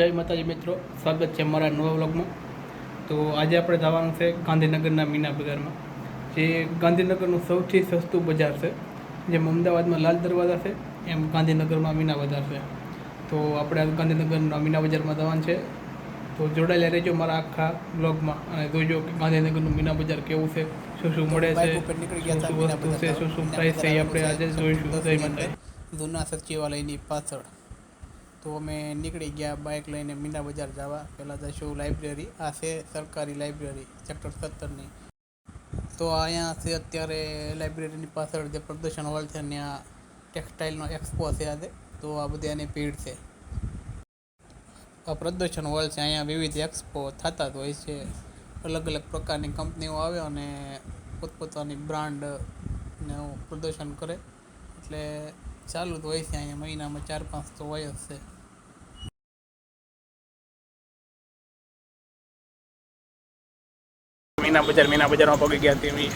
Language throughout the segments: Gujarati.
જય માતાજી મિત્રો સ્વાગત છે મારા નવા વ્લોગમાં. તો આજે આપણે જવાનું છે ગાંધીનગરના મીના બજારમાં જે ગાંધીનગરનું સૌથી સસ્તું બજાર છે જેમ અમદાવાદમાં લાલ દરવાજા છે એમ ગાંધીનગરમાં મીના બજાર છે. તો આપણે ગાંધીનગરના મીના બજારમાં જવાનું છે. તો જોડાયેલા રહેજો મારા આખા બ્લોગમાં અને જોજો કે ગાંધીનગરનું મીના બજાર કેવું છે શું શું મળે છે શું શું વસ્તુ છે શું શું પ્રાઇસ છે એ આપણે આજે જોઈશું. જય માતાજી. જૂના સચિવાલયની પાછળ તો અમે નીકળી ગયા બાઇક લઈને મીના બજાર જવા. પહેલાં જઈશું લાઇબ્રેરી આ છે સરકારી લાઇબ્રેરી સેક્ટર સત્તરની તો અહીંયા છે અત્યારે લાઇબ્રેરીની પાછળ જે પ્રદર્શન હોલ છે, ત્યાં ટેક્સટાઇલનો એક્સપો છે આજે. તો આ બધી આની ભીડ છે. આ પ્રદર્શન હોલ છે, અહીંયા વિવિધ એક્સપો થતા જ હોય છે. અલગ અલગ પ્રકારની કંપનીઓ આવે અને પોતપોતાની બ્રાન્ડ ને પ્રદર્શન કરે. એટલે ચાલુ જ હોય છે અહીંયા મહિનામાં ચાર પાંચ તો હોય જ છે મીના બજાર મીના બજારમાં પગી ગયા તેવી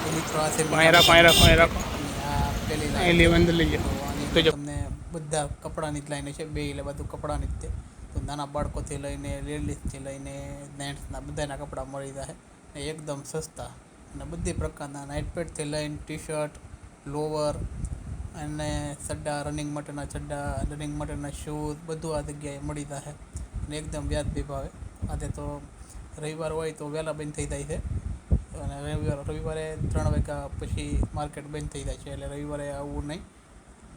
તો મિત્રો આ છે પાણી રાખો પાણી રાખો પાણી રાખો આ પેલી અહીં લેવા અંદર લઈ જાઓ તો આની તો જો. તમને બધા કપડાની જ લાઈને છે, બે એટલે બધું કપડાની જ છે તો નાના બાળકોથી લઈને લેડીઝથી લઈને જેન્ટ્સના બધાના કપડાં મળી જાય ને એકદમ સસ્તા. અને બધી પ્રકારના નાઇટ પેડથી લઈને ટી શર્ટ લોવર અને ચડ્ડા રનિંગ માટેના ચડ્ડા રનિંગ માટેના શૂઝ, બધું આ જગ્યાએ મળી જાય અને એકદમ વ્યાજબી ભાવે. આજે તો રવિવાર હોય તો વહેલા બંધ થઈ જાય છે. અને રવિવાર, રવિવારે ત્રણ વાગ્યા પછી માર્કેટ બંધ થઈ જાય છે. એટલે રવિવારે આવવું નહીં.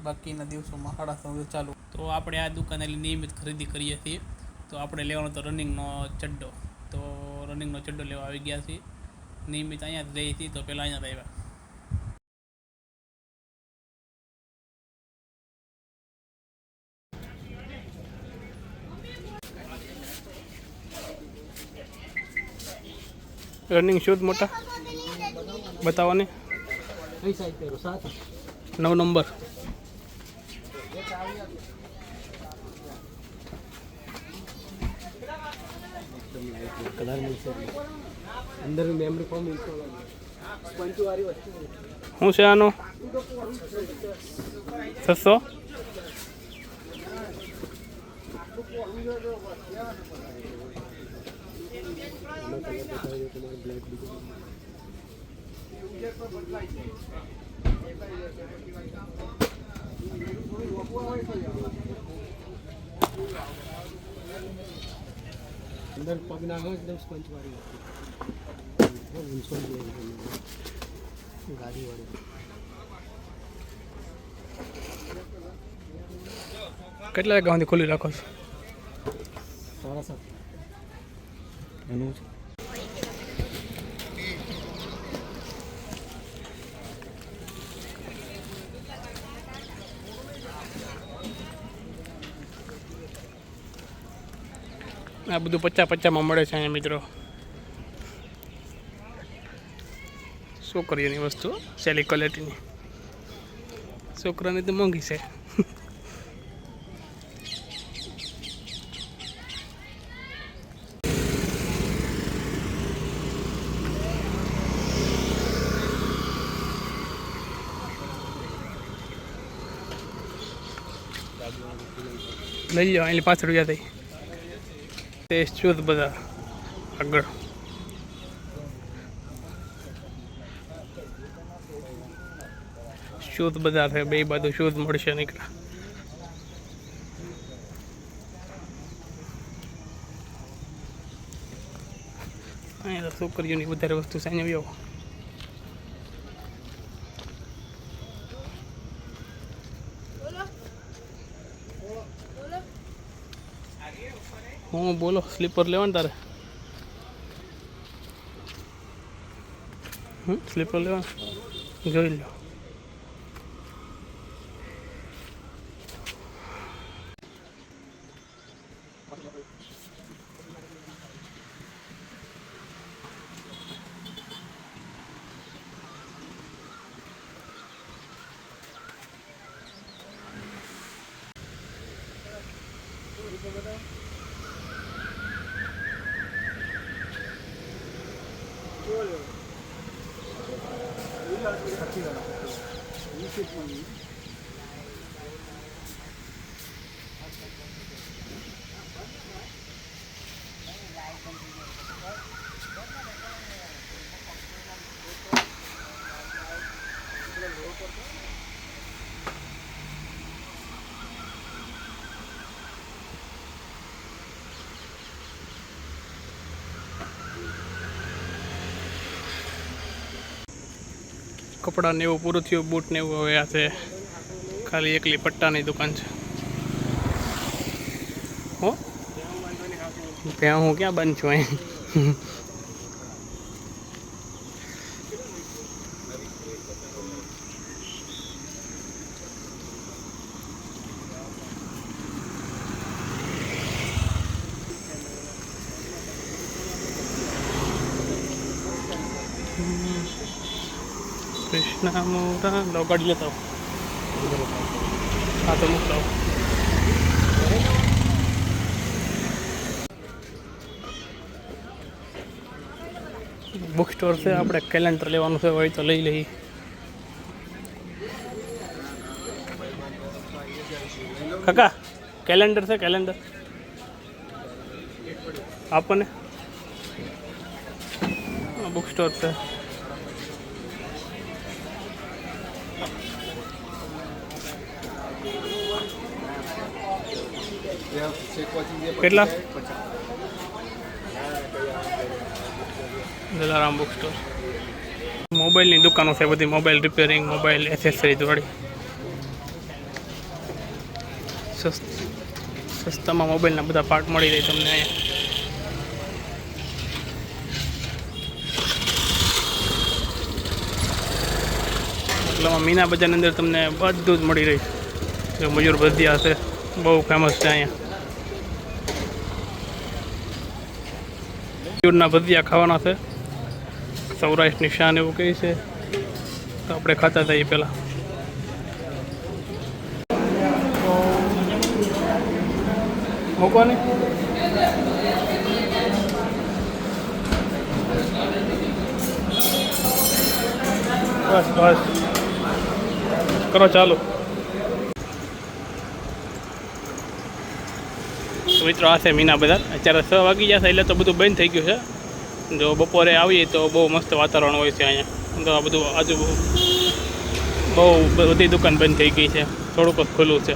બાકીના દિવસોમાં સાડા ત્રણ ચાલુ. તો આપણે આ દુકાને નિયમિત ખરીદી કરીએ છીએ. તો આપણે લેવાનો તો રનિંગનો ચડ્ડો. તો રનિંગનો ચડ્ડો લેવા આવી ગયા છીએ. નિયમિત અહીંયા જ લઈએ છીએ તો પહેલાં અહીંયા જ આવ્યા. રનિંગ શૂઝ મોટા? બતાવો ને. નવ નંબર. કલર મળશે અંદર મેમરી ફોર્મ શું છે આનો? છસો? અંદર પગ એકદમ પંચવાળી વસ્તુ ગાડી વાળી. કેટલા વાગ્યા સુધી ખુલ્લી રાખો છો? સાડા સાત. એનું આ બધું પચાસ પચામાં મળે છે અહીંયા મિત્રો. છોકરીઓની વસ્તુ? સેલી ક્વોલિટીની છોકરાની તો મોંઘી છે. લઈ જાઓ, એની પાછળ ગયા થઈ તે શોધ બધા. આગળ. શોધ બધા છે બે બાજુ શોધ મળશે નીકળા અહીંયા છોકરીઓની વધારે વસ્તુ સાંજે અહીંયા હું બોલો સ્લીપર લેવાનું તારે? હમ સ્લીપર લેવાનું? જોઈ લો いい કપડાં ને એવું પૂરું થયું, બૂટ ને એવું હવે આ છે. ખાલી એકલી પટ્ટાની દુકાન છે. હો? ત્યાં હું ક્યાં બંધ છું અહીં? કૃષ્ણ મોરા લો ગાડી લેતા. હા, તો મૂકતા. બુક સ્ટોર છે, આપણે કેલેન્ડર લેવાનું છે હોય તો લઈ લઈએ કાકા કેલેન્ડર છે કેલેન્ડર આપણને બુક સ્ટોર છે કેટલા? જલારામ બુક સ્ટોર મોબાઈલની દુકાનો છે બધી, મોબાઈલ રિપેરિંગ મોબાઈલ એસેસરીઝ વાળી. સસ્તામાં મોબાઈલના બધા પાર્ટ મળી રહે તમને અહીંયા. એટલામાં મીના બજારની અંદર તમને બધું જ મળી રહે મજૂર મયુર હશે બહુ ફેમસ છે અહીંયા. મયુરના ભજીયા ખાવાના છે. સૌરાષ્ટ્રની શાન એવું કહે છે. તો આપણે ખાતા થઈએ પહેલાં. મૂકવાની? બસ બસ. કરો, ચાલો. મિત્રો, આ છે મીના બજાર. અત્યારે છ વાગી જશે એટલે તો બધું બંધ થઈ ગયું છે. જો બપોરે આવીએ તો બહુ મસ્ત વાતાવરણ હોય છે અહીંયા. તો આ બધું આજુ બહુ બધી દુકાન બંધ થઈ ગઈ છે. થોડુંક જ ખુલ્લું છે.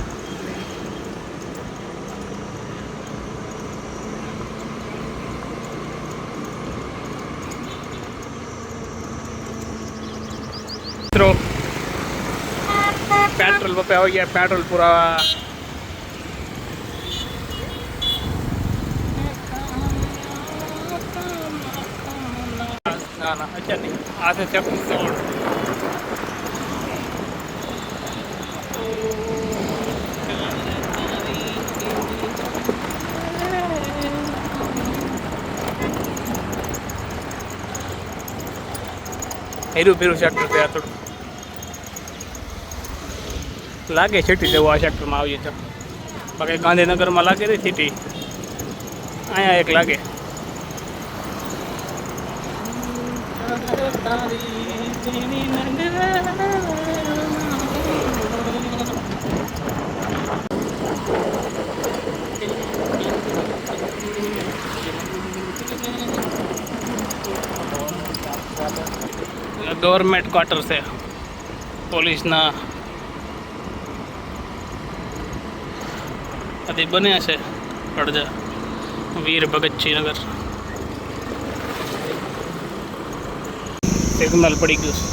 મિત્રો, પેટ્રોલ પંપે આવી ગયા, પેટ્રોલ પુરાવા. ના ના અત્યારે નહીં આ છે ચકુ સોળ. હેરું ફેરું છે આ થોડું. લાગે સિટી જેવું આ સેક્ટરમાં આવીએ તો. બાકી ગાંધીનગરમાં લાગે ને સિટી અહીંયા એક લાગે. ગવર્મેન્ટ ક્વાર્ટર છે. પોલીસના આથી બન્યા છે. અડધા. વીર ભગતસિંહ નગર. સિગ્નલ પડી ગયું છે